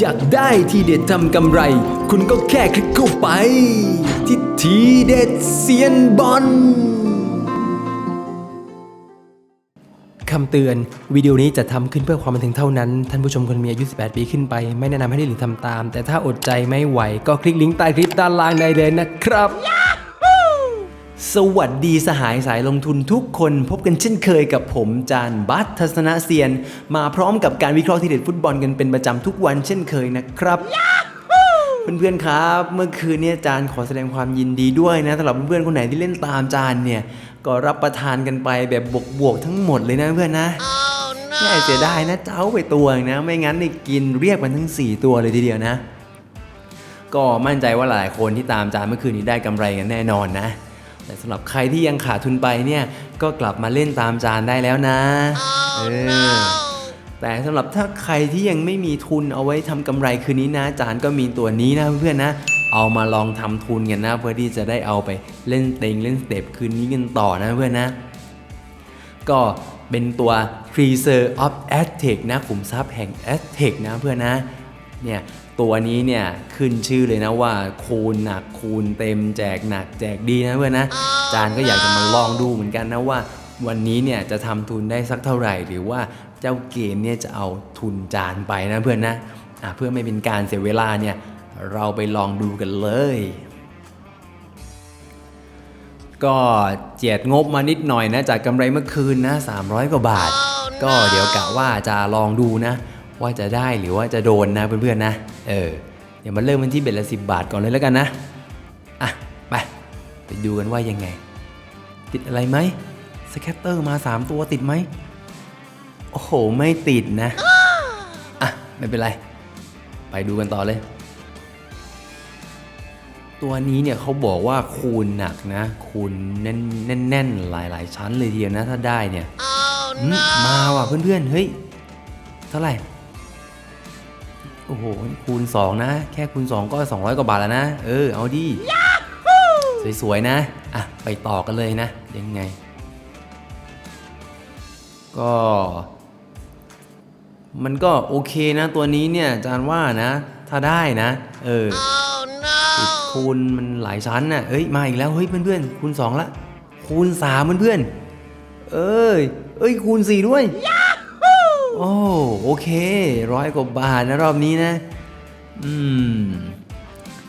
อยากได้ทีเด็ดทำกำไร คุณก็แค่คลิกเข้าไป ที่ทีเด็ดเซียนบอลคำเตือน วิดีโอนี้จะทำขึ้นเพื่อความบันเทิงเท่านั้น ท่านผู้ชมควรมีอายุ 18 ปีขึ้นไป ไม่แนะนำให้เล่นหรือทำตาม แต่ถ้าอดใจไม่ไหวก็คลิกลิงก์ใต้คลิปด้านล่างได้เลยนะครับ สวัสดีสหายสายลงทุนทุกคนพบกันเช่นเคยกับผมจานบัตทัศนเซียน มาพร้อมกับการวิเคราะห์ที่เด็ดฟุตบอลกันเป็นประจำทุกวันเช่นเคยนะครับ เพื่อนๆครับ เมื่อคืนเนี่ยจานขอแสดงความยินดีด้วยนะสำหรับเพื่อนๆคนไหนที่เล่นตามจานเนี่ย ก็รับประทานกันไปแบบบวกๆทั้งหมดเลยนะเพื่อนนะแค่เสียดายนะเจ้าไปตัวเองนะ ไม่งั้นนี่กินเรียกมันทั้ง 4 ตัวเลยทีเดียวนะ ก็มั่นใจว่าหลายๆคนที่ตามจานเมื่อคืนนี้ได้กำไรกันแน่นอนนะ แต่สำหรับใครที่ยังขาดทุนไปเนี่ยก็กลับมาเล่นตามจานได้แล้วนะเออแต่สำหรับถ้าใครที่ยังไม่มีทุนเอาไว้ทำกำไรคืนนี้นะ จานก็มีตัวนี้นะเพื่อนๆนะ เอามาลองทำทุนกันนะ เพื่อที่จะได้เอาไปเล่นเต็งเล่นสเต็ปคืนนี้กันต่อนะเพื่อนนะ ก็เป็นตัว Freezer of Aztec นะขุมทรัพย์แห่ง Aztec นะเพื่อนนะ เนี่ยตัวนี้เนี่ยขึ้นชื่อเลยนะว่าคูณหนักคูณเต็มแจกหนักแจกดีนะเพื่อนนะจานก็อยากจะมาลองดูเหมือนกันนะว่า วันนี้เนี่ยจะทำทุนได้สักเท่าไหร่ หรือว่าเจ้าเกมเนี่ยจะเอาทุนจานไปนะเพื่อนนะอะเพื่อไม่เป็นการเสียเวลาเนี่ยเราไปลองดูกันเลย ก็เจียดงบมานิดหน่อยนะจากกำไรเมื่อคืนนะ300 กว่าบาท ก็เดี๋ยวกะว่าจะลองดูนะ ว่าจะได้หรือว่าจะโดนนะเพื่อนๆนะ เออ เดี๋ยวมาเริ่มกันที่เบ็ดละสิบาทก่อนเลยแล้วกันนะ อะ ไป ไปดูกันว่ายังไง ติดอะไรไหมสแคตเตอร์มา 3 ตัวติดไหม โอ้โห ไม่ติดนะ อะ ไม่เป็นไร ไปดูกันต่อเลย ตัวนี้เนี่ยเขาบอกว่าคูณหนักนะ คูณแน่นแน่นแน่นหลายหลายชั้นเลยทีเดียวนะ ถ้าได้เนี่ยหืมมาว่ะเพื่อนๆ เฮ้ย เท่าไหร่ โอ้โห คูณ 2 นะ แค่คูณ 2 ก็ 200 กว่าบาทแล้วนะ เออ เอาดิสวยๆนะ อะ ไปต่อกันเลยนะ ยังไง ก็ มันก็โอเคนะ ตัวนี้เนี่ยอาจารย์ว่านะ ถ้าได้นะ เออติดคูณมันหลายชั้นน่ะเอ้ย มาอีกแล้ว เฮ้ยเพื่อนๆคูณ 2 ละ คูณ3เพื่อนๆเอ้ย เอ้ย คูณ 4 ด้วย โอ้โอเคร้อยกว่าบาทนะรอบนี้นะ อืม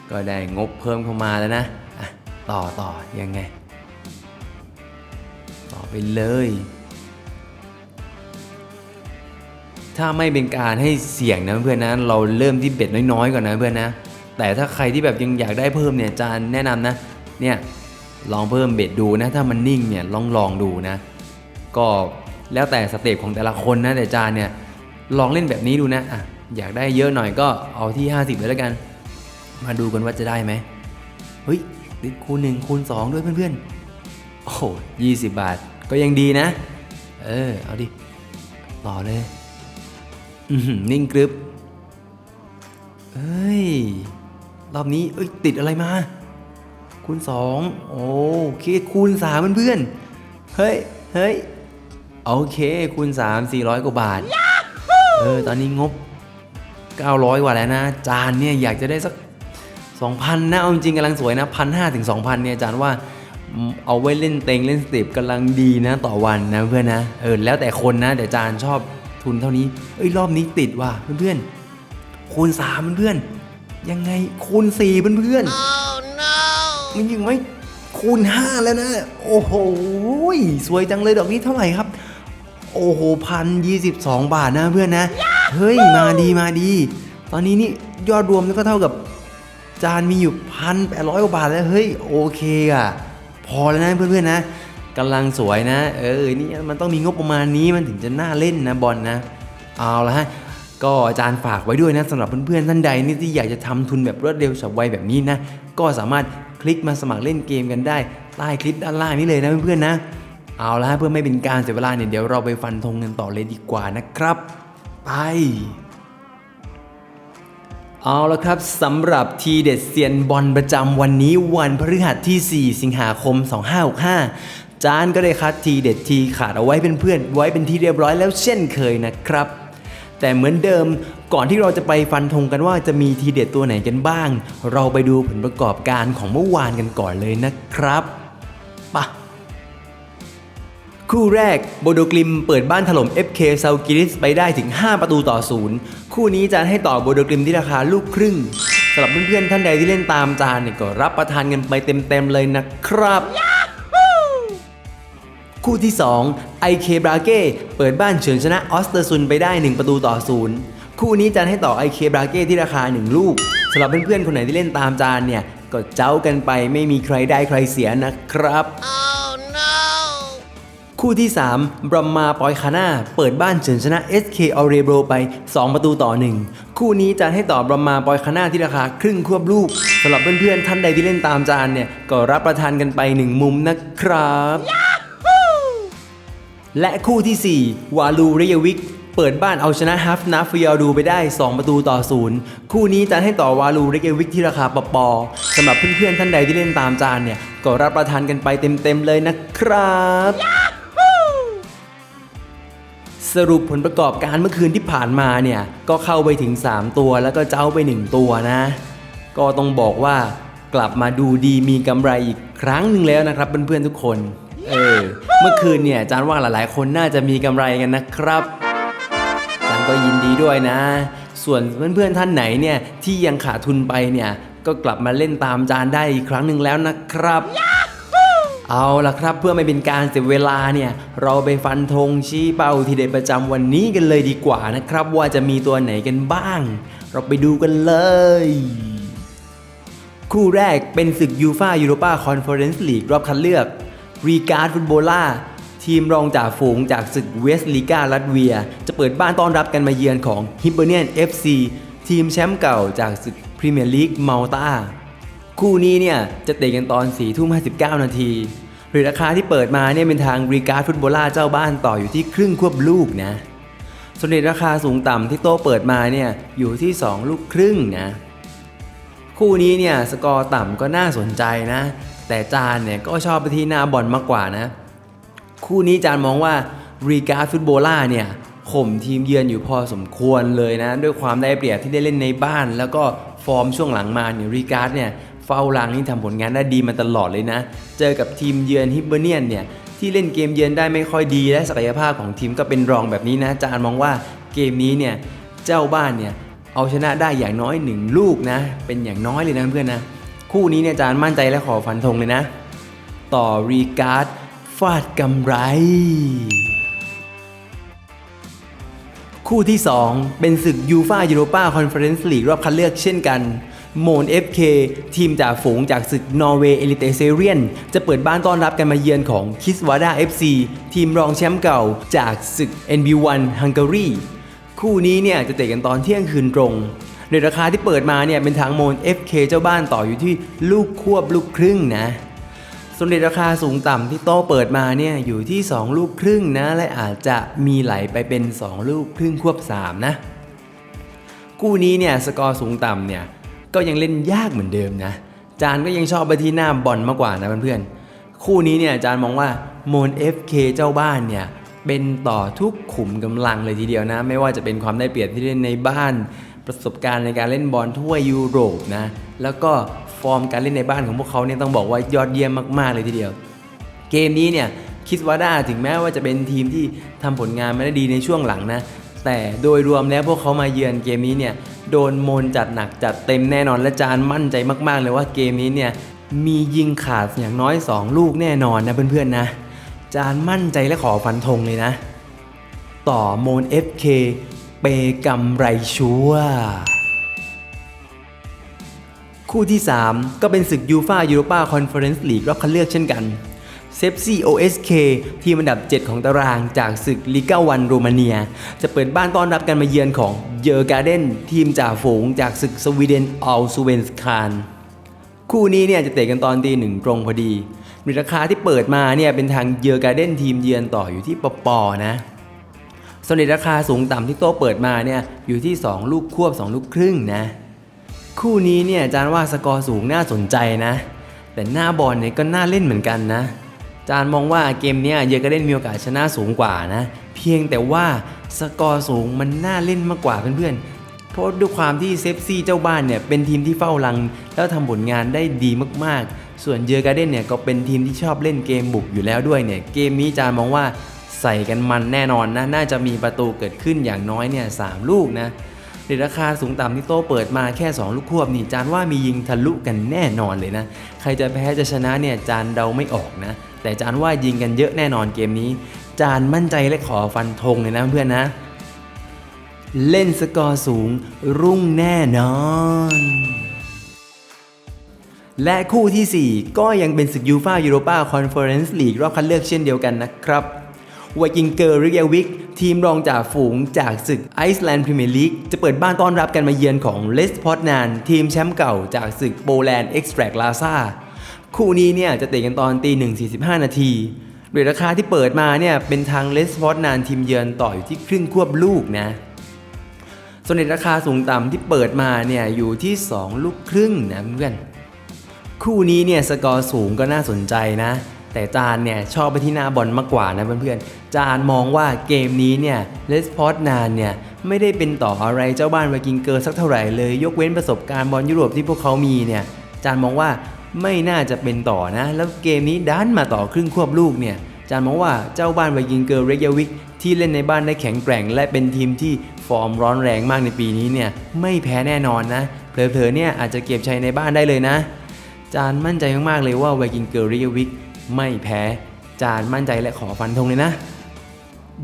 ก็ได้งบเพิ่มเข้ามาแล้วนะอะต่อต่อยังไง ต่อไปเลย ถ้าไม่เป็นการให้เสี่ยงนะเพื่อนนะ เราเริ่มที่เบ็ดน้อยๆก่อนนะเพื่อนนะ แต่ถ้าใครที่แบบยังอยากได้เพิ่มเนี่ยจานแนะนำนะ เนี่ยลองเพิ่มเบ็ดดูนะ ถ้ามันนิ่งเนี่ยลองลองดูนะ ก็ แล้วแต่สเตปของแต่ละคนนะแต่จานเนี่ยลองเล่นแบบนี้ดูนะอะอยากได้เยอะหน่อยก็เอาที่ 50เลยแล้วกัน มาดูกันว่าจะได้ไหมเฮ้ยติดคูณหนึ่งคูณสองด้วยเพื่อนๆ โอ้โหยี่สิบบาทก็ยังดีนะ เออ เอาดิ ต่อเลย อืนิ่งกรึบเอ้ย รอบนี้ เอ้ย ติดอะไรมา คูณสองโอเคคูณสามเพื่อนๆ เฮ้ย เฮ้ย โอเคคูณ3 400 กว่าบาท เออ ตอนนี้งบ 900 กว่าแล้วนะ จานเนี่ยอยากจะได้สัก 2,000 นะเอาจริงๆกำลังสวยนะ 1,500 ถึง 2,000 เนี่ยจานว่าอืมเอาไว้เล่นเต็งเล่นสเต็ปกำลังดีนะต่อวันนะเพื่อนนะ เออ แล้วแต่คนนะ แต่จานชอบทุนเท่านี้ เอ้ย รอบนี้ติดว่ะเพื่อนๆ คูณ3เพื่อนๆ ยังไงคูณ4เพื่อนๆมันยังไม่คูณ 5 แล้วนะ โอ้โห สวยจังเลยดอกนี้เท่าไหร่ครับ โอ้โหพันยี่สิบสองบาทนะเพื่อนนะ เฮ้ยมาดีมาดี ตอนนี้นี่ยอดรวมก็เท่ากับ จานมีอยู่พันแปดร้อยกว่าบาทแล้วเฮ้ยโอเคอะพอแล้วนะเพื่อนๆนะกำลังสวยนะ เออนี่มันต้องมีงบประมาณนี้มันถึงจะน่าเล่นนะบอลนะ เอาละฮะก็อาจารย์ฝากไว้ด้วยนะสำหรับเพื่อนๆท่านใดนี่ที่อยากจะทำทุนแบบรวดเร็วฉับไวแบบนี้นะ ก็สามารถคลิกมาสมัครเล่นเกมกันได้ใต้คลิปด้านล่างนี้เลยนะเพื่อนๆนะ เอาละเพื่อไม่เป็นการเสียเวลาเนี่ยเดี๋ยวเราไปฟันธงกันต่อเลยดีกว่านะครับ ไป เอาละครับสำหรับทีเด็ดเซียนบอลประจำวันนี้วันพฤหัสที่ 4 สิงหาคม 2565 จานก็ได้คัดทีเด็ดทีขาดเอาไว้เป็นเพื่อนไว้เป็นที่เรียบร้อยแล้วเช่นเคยนะครับ แต่เหมือนเดิมก่อนที่เราจะไปฟันธงกันว่าจะมีทีเด็ดตัวไหนกันบ้าง เราไปดูผลประกอบการของเมื่อวานกันก่อนเลยนะครับไปะ คู่แรกโบโดกลิมเปิดบ้านถล่ม FK ซา l กิริสไปได้ถึง 5 ประตูต่อศูนย์คู่นี้จานให้ต่อโบโดกลิมที่ราคาลูกครึ่งสำหรับเพื่อนๆท่านใดที่เล่นตามจานเนี่ยก็รับประทานกันไปเต็มๆเลยนะครับ คู่ที่2 IK บราเก้เปิดบ้านเฉือนชนะออสเตอร์ซุนไปได้ 1 ประตูต่อศูนย์คู่นี้จานให้ต่อ IK บราเก้ที่ราคา 1 ลูกสำหรับเพื่อนๆคนไหนที่เล่นตามจานเนี่ยก็เจ้ากันไปไม่มีใครได้ใครเสียนะครับ คู่ที่ 3 บรมมาปอยคาน่า เปิดบ้านเฉินชนะ SK a u r e b r o ไป 2 ประตูต่อ 1 คู่นี้จานให้ต่อบรมมาปอยคาน่าที่ราคาครึ่งควบลูกสำหรับเพื่อนๆ ท่านใดที่เล่นตามจานเนี่ย ก็รับประทานกันไป 1 มุมนะครับ และคู่ที่ 4 วาลูเรยวิกเปิดบ้านเอาชนะฮัฟนาฟิยาดูไปได้ 2 ประตูต่อศูนย์คู่นี้จานให้ต่อวาลูเรยวิกที่ราคาปอปอสำหรับเพื่อนๆท่านใดที่เล่นตามจานเนี่ย ก็รับประทานกันไปเต็มๆเลยนะครับ สรุปผลประกอบการเมื่อคืนที่ผ่านมาเนี่ยก็เข้าไปถึง 3 ตัวแล้วก็เจ้าไป 1 ตัวนะ ก็ต้องบอกว่ากลับมาดูดีมีกำไรอีกครั้งหนึ่งแล้วนะครับเพื่อนๆทุกคนเออเมื่อคืนเนี่ยจารย์ว่าหลายๆ คนน่าจะมีกำไรกันนะครับจารย์ก็ยินดีด้วยนะ ส่วนเพื่อนๆท่านไหนเนี่ยที่ยังขาดทุนไปเนี่ยก็กลับมาเล่นตามจานได้อีกครั้งหนึ่งแล้วนะครับ เอาล่ะครับเพื่อไม่เป็นการเสียเวลาเนี่ย เราไปฟันธงชี้เป้าทีเด็ดประจำวันนี้กันเลยดีกว่านะครับ ว่าจะมีตัวไหนกันบ้าง เราไปดูกันเลย คู่แรกเป็นศึกยูฟายูโรปาคอนเฟอเรนซ์ลีกรอบคัดเลือกรีการ์ดฟุตบอล่าทีมรองจ่าฝูงจากศึกเวสลีกาลัตเวีย จะเปิดบ้านต้อนรับกันมาเยือนของฮิปเบเนียน FC ทีมแชมป์เก่าจากศึกพรีเมียร์ลีกมาลตา คู่นี้เนี่ยจะเตะกันตอน4ทุ่ม59 นาที หรือราคาที่เปิดมาเนี่ยเป็นทางรีการ์ดฟุตบอล่าเจ้าบ้านต่ออยู่ที่ครึ่งควบลูกนะส่วนราคาสูงต่ำที่โต๊ะเปิดมาเนี่ยอยู่ที่ 2 ลูกครึ่งนะ คู่นี้เนี่ยสกอร์ต่ำก็น่าสนใจนะ แต่จานเนี่ยก็ชอบไปที่หน้าบอลมากกว่านะ คู่นี้จานมองว่ารีการ์ดฟุตบอล่าเนี่ยข่มทีมเยือนอยู่พอสมควรเลยนะ ด้วยความได้เปรียบที่ได้เล่นในบ้าน แล้วก็ฟอร์มช่วงหลังมาเนี่ยรีการ์ดเนี่ย เฝ้าลังนี่ทำผลงานได้ดีมาตลอดเลยนะ เจอกับทีมเยือนฮิปเบอร์เนียนเนี่ยที่เล่นเกมเยือนได้ไม่ค่อยดีและศักยภาพของทีมก็เป็นรองแบบนี้นะจานมองว่าเกมนี้เนี่ยเจ้าบ้านเนี่ยเอาชนะได้อย่างน้อยหนึ่งลูกนะ เป็นอย่างน้อยเลยนะเพื่อนนะ คู่นี้เนี่ยจานมั่นใจและขอฟันธงเลยนะ ต่อรีการ์ดฟาดกำไร คู่ที่ 2 เป็นศึกยูฟายูโรปาคอนเฟอเรนซ์ลีกรอบคัดเลือกเช่นกัน โมน FK ทีมจ่าฝูงจากศึกนอร์เวย์เอลิเตเซเรียน จะเปิดบ้านต้อนรับกันมาเยือนของคิสวาดา FC ทีมรองแชมป์เก่าจากศึก NB1 ฮังการีคู่นี้เนี่ยจะเตะกันตอนเที่ยงคืนตรงในราคาที่เปิดมาเนี่ยเป็นทางโมน FK เจ้าบ้านต่ออยู่ที่ลูกควบลูกครึ่งนะส่วนในราคาสูงต่ำที่โต๊ะเปิดมาเนี่ยอยู่ที่ 2 ลูกครึ่งนะ และอาจจะมีไหลไปเป็น 2 ลูกครึ่งควบ 3 นะ คู่นี้เนี่ยสกอร์สูงต่ำเนี่ย ก็ยังเล่นยากเหมือนเดิมนะ จานก็ยังชอบไปที่หน้าบอลมากกว่านะเพื่อนๆ คู่นี้เนี่ยจานมองว่าโมน FK เจ้าบ้านเนี่ยเป็นต่อทุกขุมกำลังเลยทีเดียวนะ ไม่ว่าจะเป็นความได้เปรียบที่เล่นในบ้าน ประสบการณ์ในการเล่นบอลทั่วยุโรปนะ แล้วก็ฟอร์มการเล่นในบ้านของพวกเขาเนี่ยต้องบอกว่ายอดเยี่ยมมากๆเลยทีเดียว เกมนี้เนี่ยคิดว่าได้ถึงแม้ว่าจะเป็นทีมที่ทำผลงานไม่ได้ดีในช่วงหลังนะ แต่โดยรวมแล้วพวกเขามาเยือนเกมนี้เนี่ยโดนโมนจัดหนักจัดเต็มแน่นอนและจานมั่นใจมากๆเลยว่าเกมนี้เนี่ยมียิงขาดอย่างน้อย 2 ลูกแน่นอนนะเพื่อนๆนะ จานมั่นใจและขอฟันธงเลยนะ ต่อโมน FK เปกำไรชัวคู่ที่ 3 ก็เป็นศึกยูฟายูโรปาคอนเฟอเรนซ์ลีกรอบคัดเลือกเช่นกัน เซฟซี OSK ทีมอันดับ 7 ของตารางจากศึกลิกาวันโรมาเนีย จะเปิดบ้านต้อนรับกันมาเยือนของเยอร์การ์เดนทีมจ่าฝูงจากศึกสวีเดนอัลซูเวนสคานคู่นี้เนี่ยจะเตะกันตอนตีหนึ่งตรงพอดีมีราคาที่เปิดมาเนี่ยเป็นทางเยอร์การ์เดนทีมเยือนต่ออยู่ที่ปปอนะส่วนในราคาสูงต่ำที่โต๊ะเปิดมาเนี่ยอยู่ที่ 2 ลูกควบ 2 ลูกครึ่งนะ คู่นี้เนี่ยจานว่าสกอร์สูงน่าสนใจนะ แต่หน้าบอลเนี่ยก็น่าเล่นเหมือนกันนะ จานมองว่าเกมนี้เยอร์กาเดนมีโอกาสชนะสูงกว่านะ เพียงแต่ว่าสกอร์สูงมันน่าเล่นมากกว่าเพื่อนๆ เพราะด้วยความที่เซฟซี่เจ้าบ้านเนี่ยเป็นทีมที่เฝ้ารัง แล้วทำผลงานได้ดีมากๆ ส่วนเยอร์การ์เดนเนี่ยก็เป็นทีมที่ชอบเล่นเกมบุกอยู่แล้วด้วยเนี่ยเกมนี้จานมองว่าใส่กันมันแน่นอนนะ น่าจะมีประตูเกิดขึ้นอย่างน้อยเนี่ยสามลูกนะเรทราคาสูงต่ำที่โต้เปิดมาแค่ 2 ลูกควบนี่จานว่ามียิงทะลุกันแน่นอนเลยนะ ใครจะแพ้จะชนะเนี่ยจานเดาไม่ออกนะ แต่จานว่ายิงกันเยอะแน่นอนเกมนี้ จานมั่นใจและขอฟันธงเลยนะเพื่อนนะ เล่นสกอร์สูงรุ่งแน่นอนและคู่ทีสี่4 ก็ยังเป็นศึกยูฟายูโรปาคอนเฟอเรนซ์ลีกรอบคัดเลือกเช่นเดียวกันนะครับวกิงเกอร์ริเกวิก ทีมรองจ่าฝูงจากศึกไอซ์แลนด์พรีเมียร์ลีกจะเปิดบ้านต้อนรับกันมาเยือนของเลสพอตนาน ทีมแชมป์เก่าจากศึกโปแลนด์เอ็กซ์แทรกลาซา คู่นี้เนี่ยจะเตะกันตอนตีหนึ่งสี่สิบห้านาทีโดยราคาที่เปิดมาเนี่ยเป็นทางเลสพอตนานทีมเยือนต่ออยู่ที่ครึ่งควบลูกนะส่วนในราคาสูงต่ำที่เปิดมาเนี่ยอยู่ที่ 2 ลูกครึ่งนะเพื่อนคู่นี้เนี่ยสกอร์สูงก็น่าสนใจนะ แต่จานเนี่ยชอบไปที่หน้าบอลมากกว่านะเพื่อนๆจานมองว่าเกมนี้เนี่ยเลสพอร์ตนานเนี่ยไม่ได้เป็นต่ออะไรเจ้าบ้านไวกิงเกอร์สักเท่าไหร่เลย ยกเว้นประสบการณ์บอลยุโรปที่พวกเขามีเนี่ยจานมองว่า ไม่น่าจะเป็นต่อนะ แล้วเกมนี้ดันมาต่อครึ่งควบลูกเนี่ยจานมองว่าเจ้าบ้านไวกิงเกอร์เรกยาวิกที่เล่นในบ้านได้แข็งแกร่ง และเป็นทีมที่ฟอร์มร้อนแรงมากในปีนี้เนี่ยไม่แพ้แน่นอนนะเผลอๆเนี่ยอาจจะเก็บชัยในบ้านได้เลยนะ จานมั่นใจมากๆเลยว่าไวกิงเกอร์เรกยาวิกไม่แพ้จานมั่นใจและขอฟันธงเลยนะ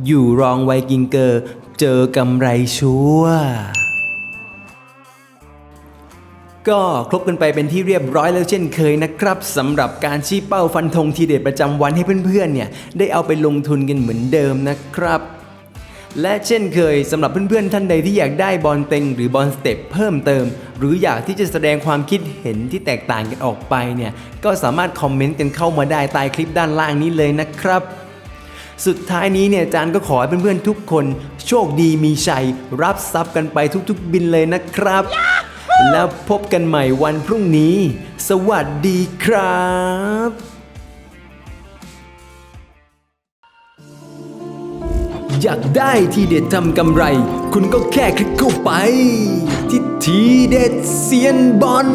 อยู่รองไวกิงเกอร์เจอกำไรชัวร์ ก็ครบกันไปเป็นที่เรียบร้อยแล้วเช่นเคยนะครับสำหรับการชี้เป้าฟันธงทีเด็ดประจำวันให้เพื่อนๆเนี่ยได้เอาไปลงทุนกันเหมือนเดิมนะครับ และเช่นเคยสำหรับเพื่อนๆท่านใดที่อยากได้บอลเต็งหรือบอลสเต็ปเพิ่มเติม หรืออยากที่จะแสดงความคิดเห็นที่แตกต่างกันออกไปเนี่ยก็สามารถคอมเมนต์กันเข้ามาได้ใต้คลิปด้านล่างนี้เลยนะครับสุดท้ายนี้เนี่ยจานก็ขอให้เพื่อนๆทุกคน โชคดีมีชัย รับทรัพย์กันไปทุกๆบินเลยนะครับ แล้วพบกันใหม่วันพรุ่งนี้ สวัสดีครับอยากได้ทีเด็ดทำกำไร คุณก็แค่คลิกเข้าไป ที่ทีเด็ดเซียนบอล